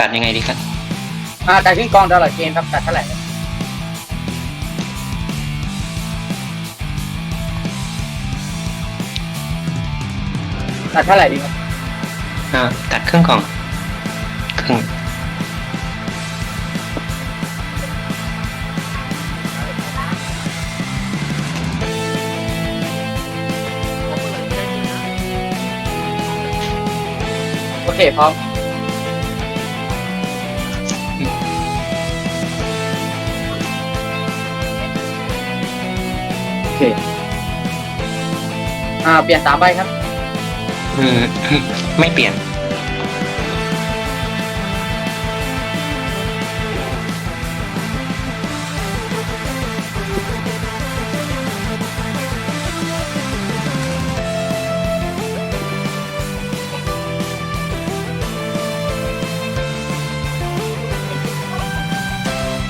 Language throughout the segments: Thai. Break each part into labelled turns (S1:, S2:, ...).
S1: ตัดยังไงดีครับ
S2: อ่าตัดขึ้นกองตลอดเกมครับตัดเท่าไหร่ครับตัดเท่าไหร่ดีครับ
S1: อ่าตัดครึ่งกล่องครึ่ง
S2: โอเคพร้อม เค อ่า เปลี่ยนสามใบครับ
S1: อืม ไม่เปลี่ยน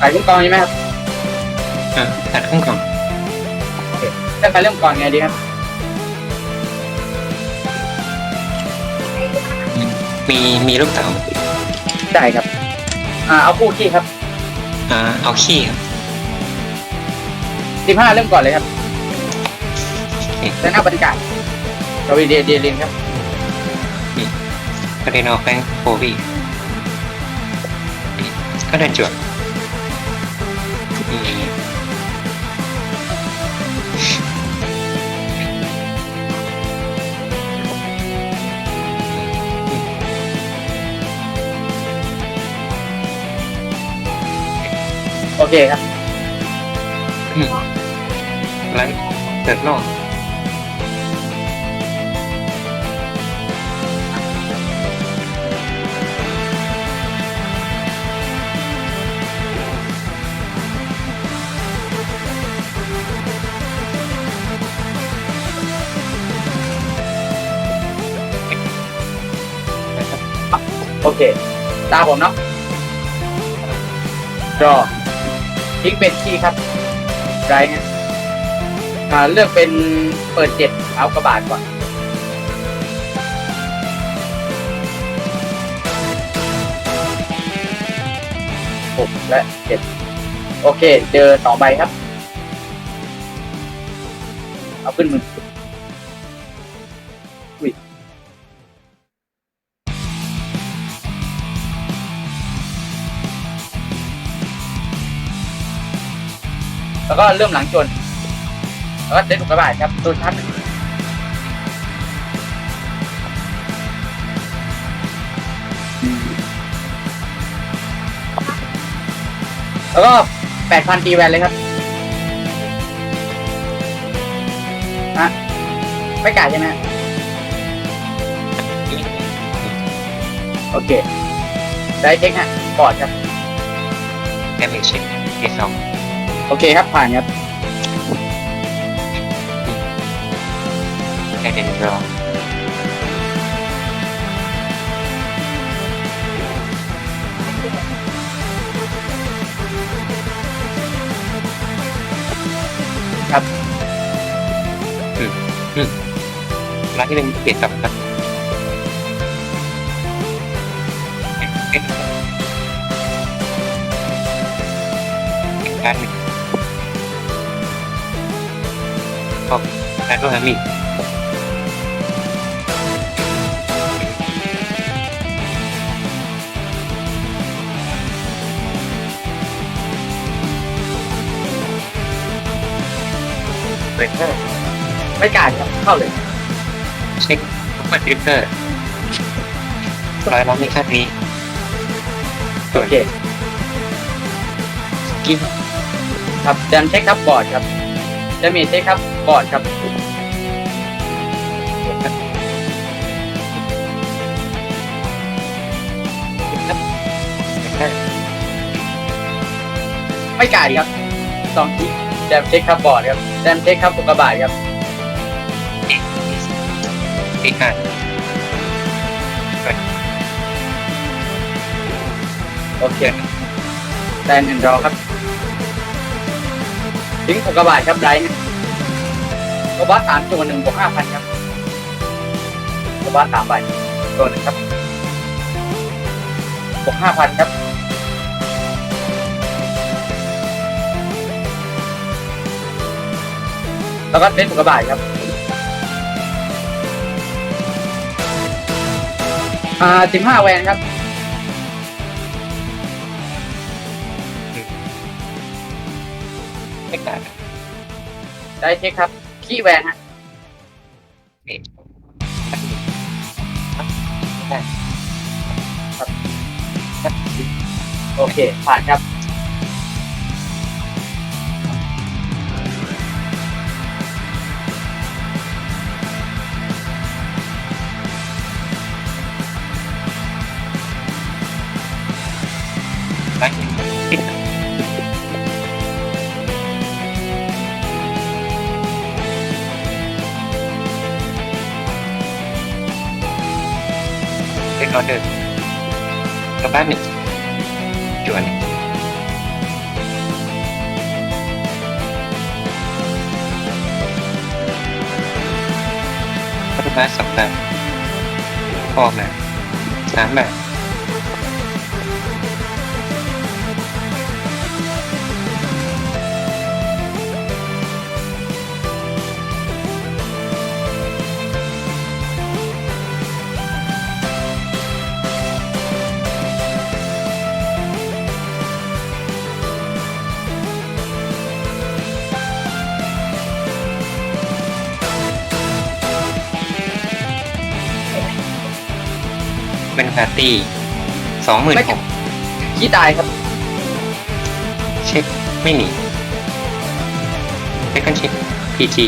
S2: ตัดขึ้นกองใช่ไหมครับ
S1: อ่าตัดครึ่งกล่อง
S2: เริ่มไปเริ่มก่อนไงดีครับ
S1: มีมีลูกเต๋า
S2: ได้ครับ อ่าเอาคู่ขี้ครับ
S1: อ่าเอาขี้ครับ
S2: สิบห้าเริ่มก่อนเลยครับ
S1: โอเค
S2: แล้วหน้าบรรยากาศเราวีเดียเดียลินครับ
S1: ก็ได้นอกแบงค์โฟวีก็เดินจวด
S2: เคครับ
S1: ไลท์เติร์ดนอก
S2: โอเค ตาผมเนาะรอ ทิ้งเป็นขี้ครับไรฮะอ่าเลือกเป็นเปิดเจ็ดเอากระบาดก่อนหกและเจ็ดโอเค เจอสองใบครับ เอาขึ้นมือ ก็เริ่มหลังจนแล้วก็เด็ดอุกกาบาตครับตัวชั้นแล้วก็แปดพันตีแวนเลยครับฮะไม่กาดใช่ไหมโอเค ได้เช็คฮะบอดครับ
S1: แดมเมจเช็คเอสอง
S2: โอเคครับผ่านครับ
S1: ได้เดนรอ
S2: ครับ
S1: ร้านที่หนึ่งเปลี่ยนกลับครับการหนึ่ง ก็การด้วยมี
S2: เลยไม่กาดครับเข้าเลย
S1: เช็คทุกคอมพิวเตอร์ร้อยล้านในค่านี้
S2: โอเค
S1: กิน
S2: ครับแดมเช็คครับบอร์ดครับจะมีเช็คครับ บอร์ดครับไม่กาดครับสองทีแดมเช็คครับบอร์ดครับแดมเช็คครับอุกกาบาตครับ
S1: ตีห้า
S2: โอเคแดนแอนดรอครับทิ้งอุกกาบาตครับได ร์กบาสสามตัวหนึ่งบวกห้าพันครับกบาสสามใบตัวหนึ่งครับบวกห้าพันครับแล้วก็เล่นอุกกาบาตครับอ่าสิบห้าแวนครับ
S1: ไม่กล้
S2: ได้เช็คครับ ขี้แวงฮะโอเคผ่านครับ
S1: เรียกออเดอร์กลับบ้านหนึ่งจวนพัฒนาสองแบบออกนะสามแบบาร์ตี้สองหมื่น
S2: ไม่
S1: หก
S2: ขี้ตายครับ
S1: เช็ค ไม่หนีเช็คกันเช็คพีจี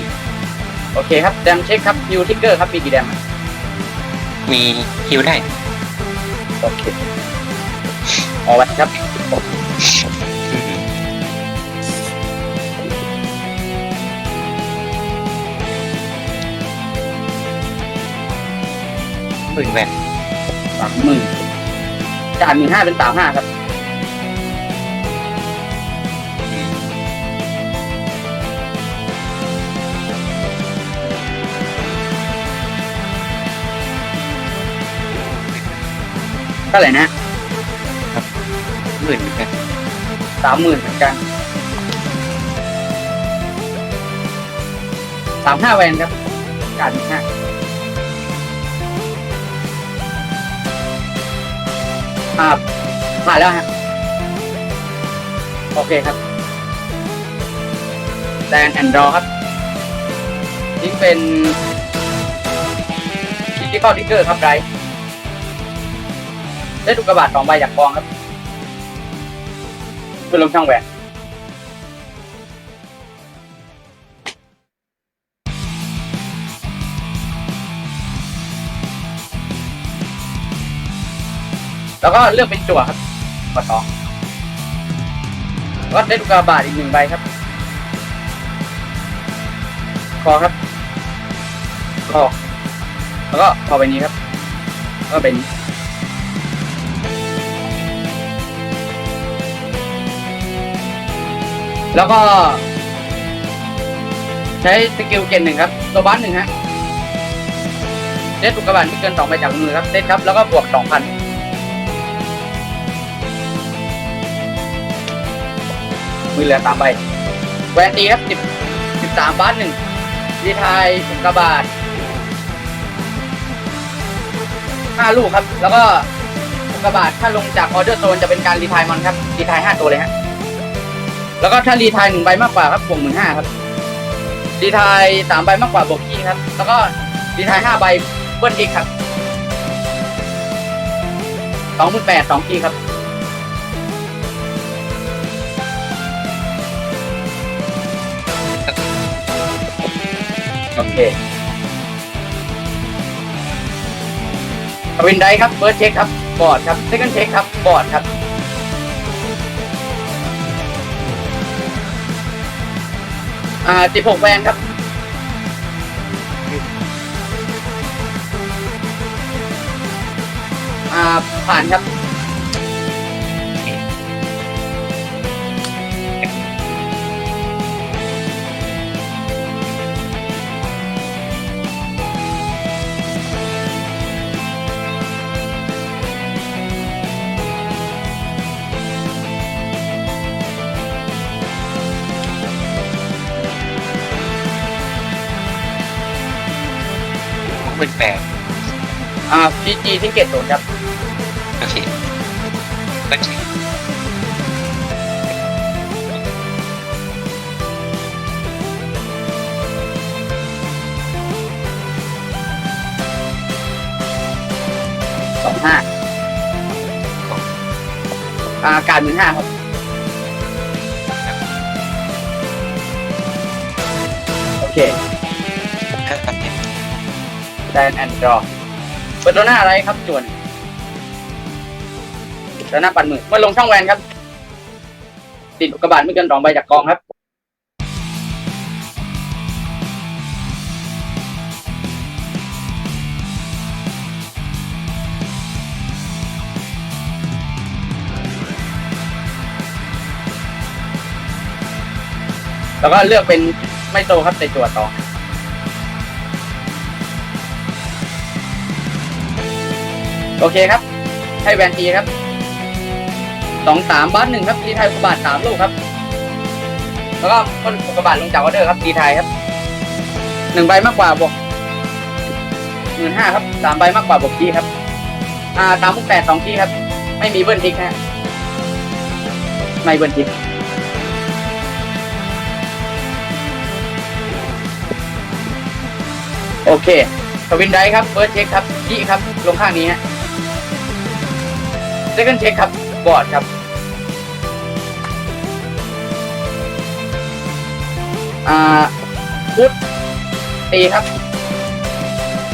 S2: โอเคครับ แดมเช็คครับฮิวทิกเกอร์ครับ มีกี่แดมอะ
S1: มีฮิวได้
S2: โอเคเอาไว้ครับ
S1: อืมหมื่นแวน
S2: สามหมื่นจากหมื่นห้าเป็นสามห้าครับเท่าไหร่นะ
S1: หมื่นเหมือนกัน
S2: สามหมื่นเหมือนกันสามห้าแวนครับการหนึ่ งห้าอ่าผ่านแล้วฮะโอเคครับแดนแอนดรอครับนี่เป็นคิดที่เข้าทิกเกอร์ครับไรได้ดูกระบาดสองใบจากกองครับเพื่อลงช่องแหวน แล้วก็เลือกเป็นจั่วครับกดสองก็ได้ลูกกาบาทอีกหนึ่งใบครับคอครับคอแล้วก็คอใบนี้ครับแล้วก็ใบนี้แล้วก็ ใช้สกิลเกนหนึ่งครับตัวบ้านหนึ่งฮะเด็ดอุกกาบาตไม่เกินสองใบจากมือครับเด็ดครับ แล้วก็บวกสองพัน มือเหลือสามใบแวนตีครับสิบสิบสามบ้านหนึ่งดีทายอุกกาบาตห้าลูกครับ แล้วก็อุกกาบาตถ้าลงจากออเดอร์โซนจะเป็นการรีทายมันครับรีทายห้าตัวเลยฮะแล้วก็ถ้ารีไทายหนึ่งใบมากกว่าครับบวกหมื่นห้าครับรีไทายสามใบมากกว่าบวกขี้ครับ แล้วก็รีไทายห้าใบเบิ้ลอีกครับสองหมื่นแปดสองขี้ครับ เควินไดครับเบิร์ดเช็คครับบอร์ดครับเซคันเช็คครับบอร์ดครับอ่าสิบหกแวนครับอ่าผ่านครับ
S1: หมื่นแปด
S2: อ่าพีจีที่เกตศูนย์ครับ
S1: โอเคก็เช็ค
S2: สองห้าอ่าการหมื่นห้าครับโอเค
S1: ห้าพันเอ็ด
S2: แดนแอนดรอเปิดตัวหน้าอะไรครับจวนตัวหน้าปัดมือเมื่อลงช่องแวนครับ ติดอุกกาบาตไม่เกินสองใบจากกองครับแล้วก็เลือกเป็นไม่โตครับใส่ตัวต่อ โอเคครับ ให้แวนทีครับสองสามบ้านหนึ่งครับดีไทยอุกกบาทสามลูกครับ แล้วก็คนอุกบาตลงจากออเดอร์ครับดีไทยครับหนึ่งใบมากกว่าบวกหมื่นห้าครับสามใบมากกว่าบวกทีครับ อ่าตามมุกแปดสองทีครับ ไม่มีเบิ้ลทิกฮะไม่เบิ้ลทิกโอเคทวินไดครับเฟิร์สเช็คครับขี้ครับ ลงข้างนี้ฮะ ซคันเช็คครับบอร์ดครับอ่าพุทตีครับ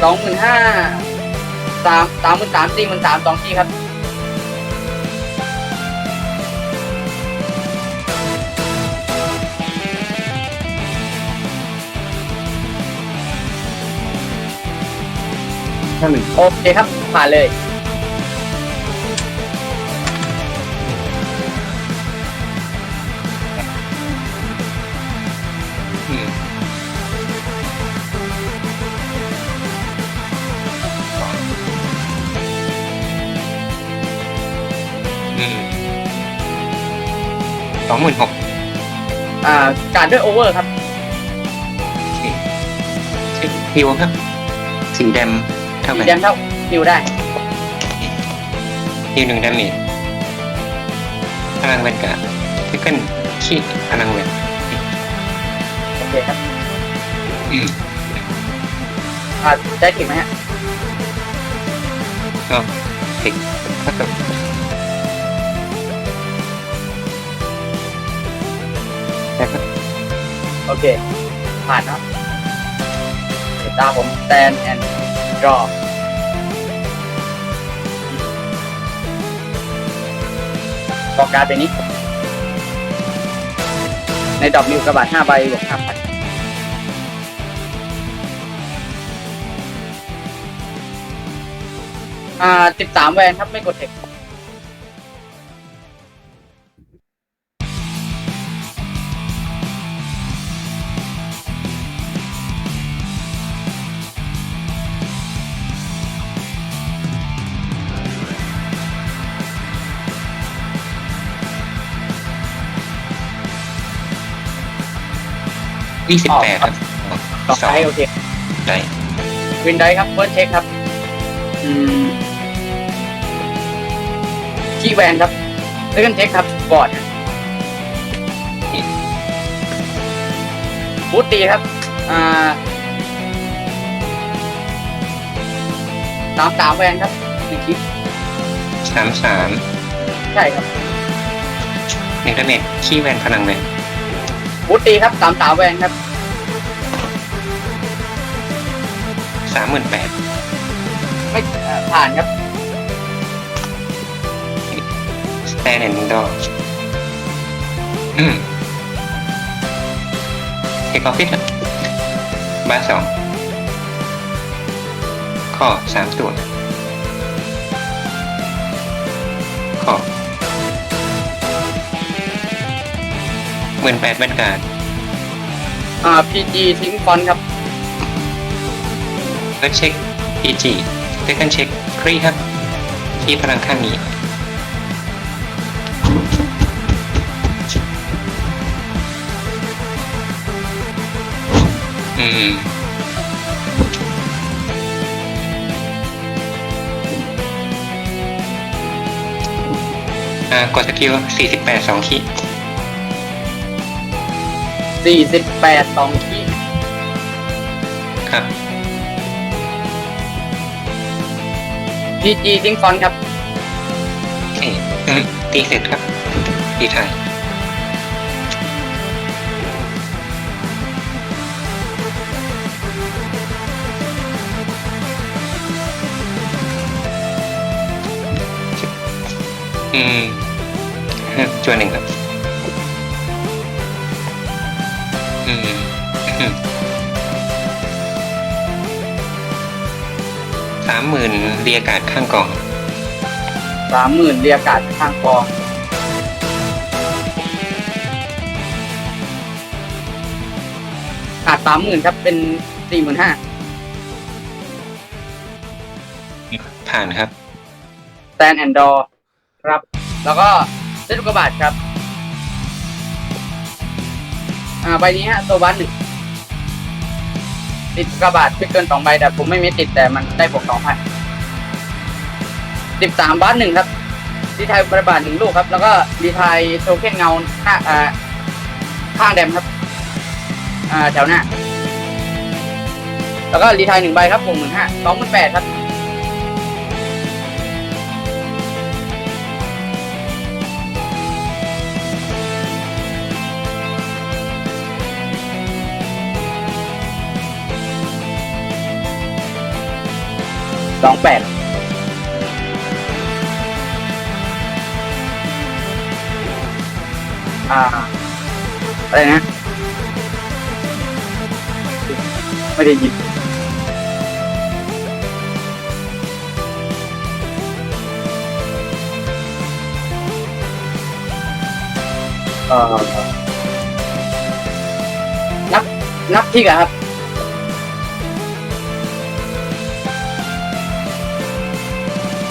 S2: สองหมื่นห้าสามสามหมื่นสามสี่หมื่นสามสองที่ครับโอเคครับผ่านเลย
S1: องหมื่นหก
S2: อ่าการด้วยโอเวอร์ครับ
S1: โอเคเช็คฮิวครับสีแดมเท่า
S2: สี
S1: กัน
S2: แดงเท่านิวได้
S1: ฮิวหนึ่งดาเมจพลังแวนการ์ดเทคเกิลขี้พลังแวน
S2: โอเคครับ
S1: อืม
S2: อ่าได้ถึงไหมฮะ
S1: ก็เทคเท่ากับ
S2: โอเค ผ่านครับเดี๋ยวตามผม stand and draw บอกการไปนี้ ในดอกมิวกระบาดห้าใบบวกห้าพันอ่าสิบสามแวนครับ ไม่กดเทค
S1: ยี่สิบแปดครับ
S2: ต่อไปโอเค
S1: ได้
S2: วินไดครับเฟิร์สเช็คครับ อืมคีแวนครับเซคันเช็คครับบอร์ดบูตตีครับ อ่าสามสามแวนครับหนึ่งคลิป
S1: สามสาม
S2: ใช่ครับ
S1: หนึ่งดาเมจขี้แวนพลังแวน
S2: บูตตีครับสามสามแวนครับ
S1: สามหมื่นแปด
S2: ไม่อ่าผ่านครับ
S1: สแตนแอนด์ดออืมเทคออฟฟิศครับบาสสองข้อสามตัว มื่นแปดเป็นการ
S2: อ่าพีจีทิ้งฟอนครับ
S1: ก็เช็ค PG ด้วยการเช็คครีครับ ที่พลังข้างนี้ อืม อ่ากดสกิลสี่สิบแปดสองขี้
S2: สองขีสี่สิบแปดสองขี
S1: ครับ
S2: พีจีทิ้งฟอนต์ครับ
S1: โอเคอืมตีเสร็จครับตีไทยอืมจวนหนึ่งครับ สามหมื่นเรียกาศข้างกล่อง
S2: สามหมื่นเรียกาศข้างกอง ขาดสามหมื่นครับเป็นสี่หมื่นห้า
S1: ผ่านครับ
S2: แตนแอนดอร์ครับ แล้วก็เซตอุกกาบาทครับ อ่าใบนี้ฮะตัวบัสหนึ่งติดกกาบาทไม่เกินสองใบแต่ผมไม่มีติดแต่มันได้บวกสองพันสิบสามบัสหนึ่งครับดีไทายกกาบาทหนึ่งลูกครับ แล้วก็ดีไทายโทเค็นเงาห้าอ่าข้างแดมครับ อ่าแถวหน้า แล้วก็รีไทายหนึ่งใบครับผมหมื่นห้าสองหมื่นแปดครับ ไม่ได้ยินเอ่อนับนับที่กันครับ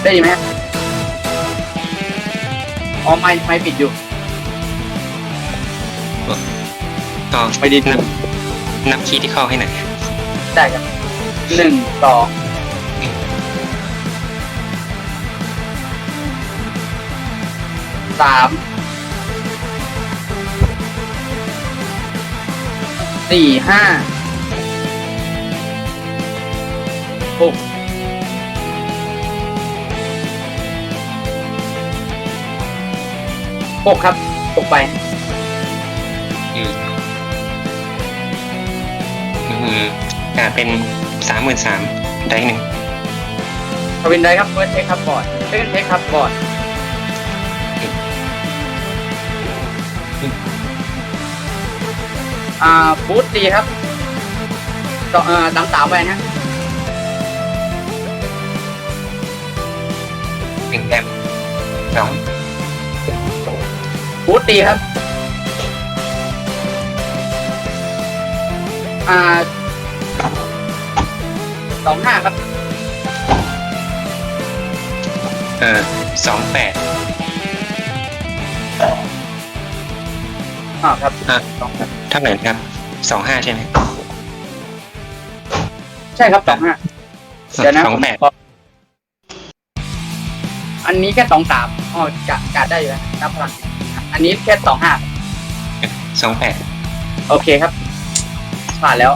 S2: ได้ยินไหมฮะอ๋อไม่ไม่ปิดอยู่
S1: ต่อ
S2: ไม่ด้
S1: นับนับคีย์ที่เข้าให้หน่อย
S2: ได้ครับหนึ่งสองสามสี่ห้าหกหกครับหกไป
S1: อืมอืม อ่าเป็นสามหมื่นสามได้หนึ่ง
S2: ทวินได้ครับเฟิร์สเทคครับบอร์ดเซคันเทคครับบอร์ดอ่าบูธตีครับต่อเอ่อสามสามแวนฮะ
S1: หนึ่งแอมสอง
S2: บูธตีครับ อ่า สองห้าครับ
S1: เออสองแปด
S2: อ่าครับ
S1: อะ
S2: สองครับ
S1: เท่าไหร่ครับสองห้าใช่ไหม
S2: ใช่ครับสองห้าเดี๋ยวนะ
S1: สอง
S2: ผม
S1: แปด
S2: ขออันนี้แค่สองสามอ๋อกะกะได้อยู่นะนับพลังอันนี้แค่สองห้า
S1: สองแปด
S2: โอเคครับผ่านแล้ว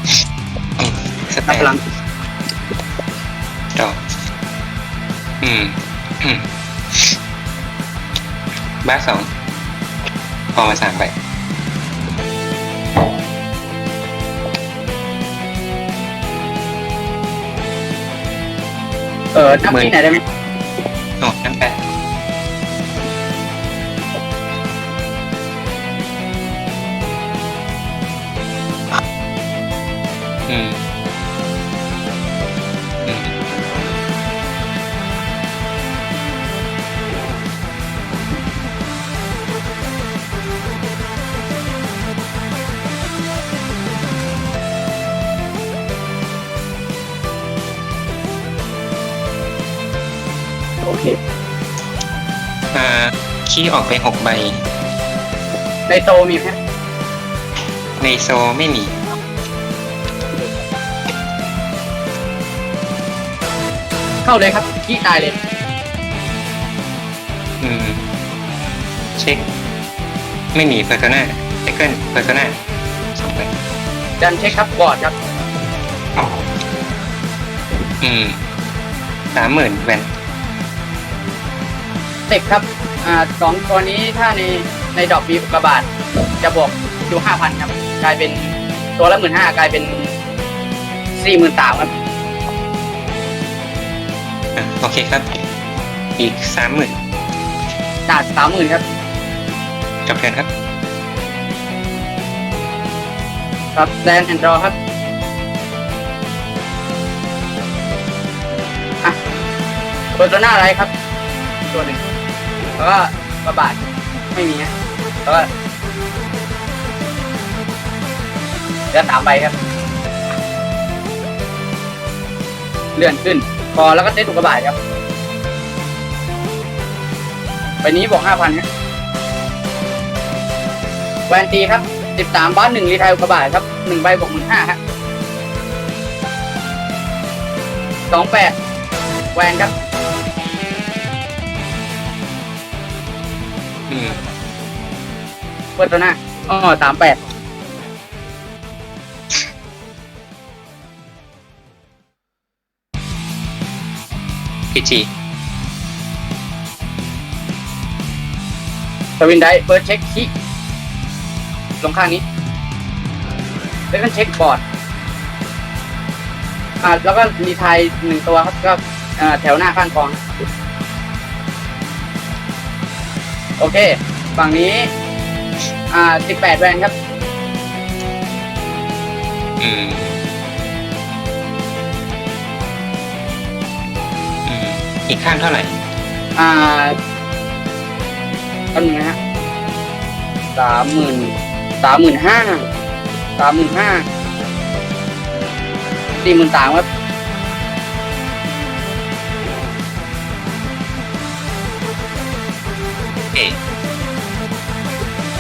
S1: สแต
S2: นับ
S1: น
S2: พลัง
S1: ต่ ออืมอืมบ้าสองพอมาสามไป
S2: เออนับที่ไหนได้ไหม
S1: โอ
S2: เค
S1: อ่าขี้ออกไปหกใบ
S2: ในโตมีไหม
S1: ในโซไม่มี
S2: เข้าเลยครับขี้ตายเลย
S1: อืม เช็ค ไม่มีเพอร์โซนาเซคันเพอร์โซนาสองใบ
S2: ดันเช็คครับบอร์ดครับ
S1: อืมสามหมื่นแวน
S2: สิบครับอ่าสองตัวนี้ถ้าในในดอกมีอุกกาบาทจะบวกอยู่ห้าพันครับ กลายเป็นตัวละหมื่นห้ากลายเป็นสี่หมื่นสามครับ
S1: อะโอเคครับ อีกสามหมื่น
S2: หนาสามหมื่นครับ
S1: จบเทิร์นครับ
S2: ครับแดนแอนดรอครับอะเปอร์โซนาอะไรครับ ตัวหนึ่ง แล้วก็กระบาดไม่มีฮะแล้วก็เลือสามใบครับ เลื่อนขึ้นพอแล้วก็เซตอุกกาบาตครับใบนี้บอกห้าพันครับแวนตีครับสิบสามบ้านหนึ่งรีไทยอุกบาตครับหนึ่งใบบวกหมื่นห้าครับสองแปดแวนครับ
S1: ม
S2: เปิดตัวหน้าอ๋อสามแปด
S1: พีจี
S2: สวินได้เปิดเช็คคีลงข้างนี้ แล้วก็เช็คบอร์ด อ่า แล้วก็รีไทายหนึ่งตัวครับก็อ่าแถวหน้าข้างกอง โอเค ฝั่งนี้ อ่าสิบแปดแวนครับ
S1: อืม อืม อีกข้างเท่าไหร่
S2: อ่าต้นงนะฮะสามหมื่นสามหมื่นห้าสามหมื่นห้าสี่หมื่นสามครับ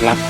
S1: รับ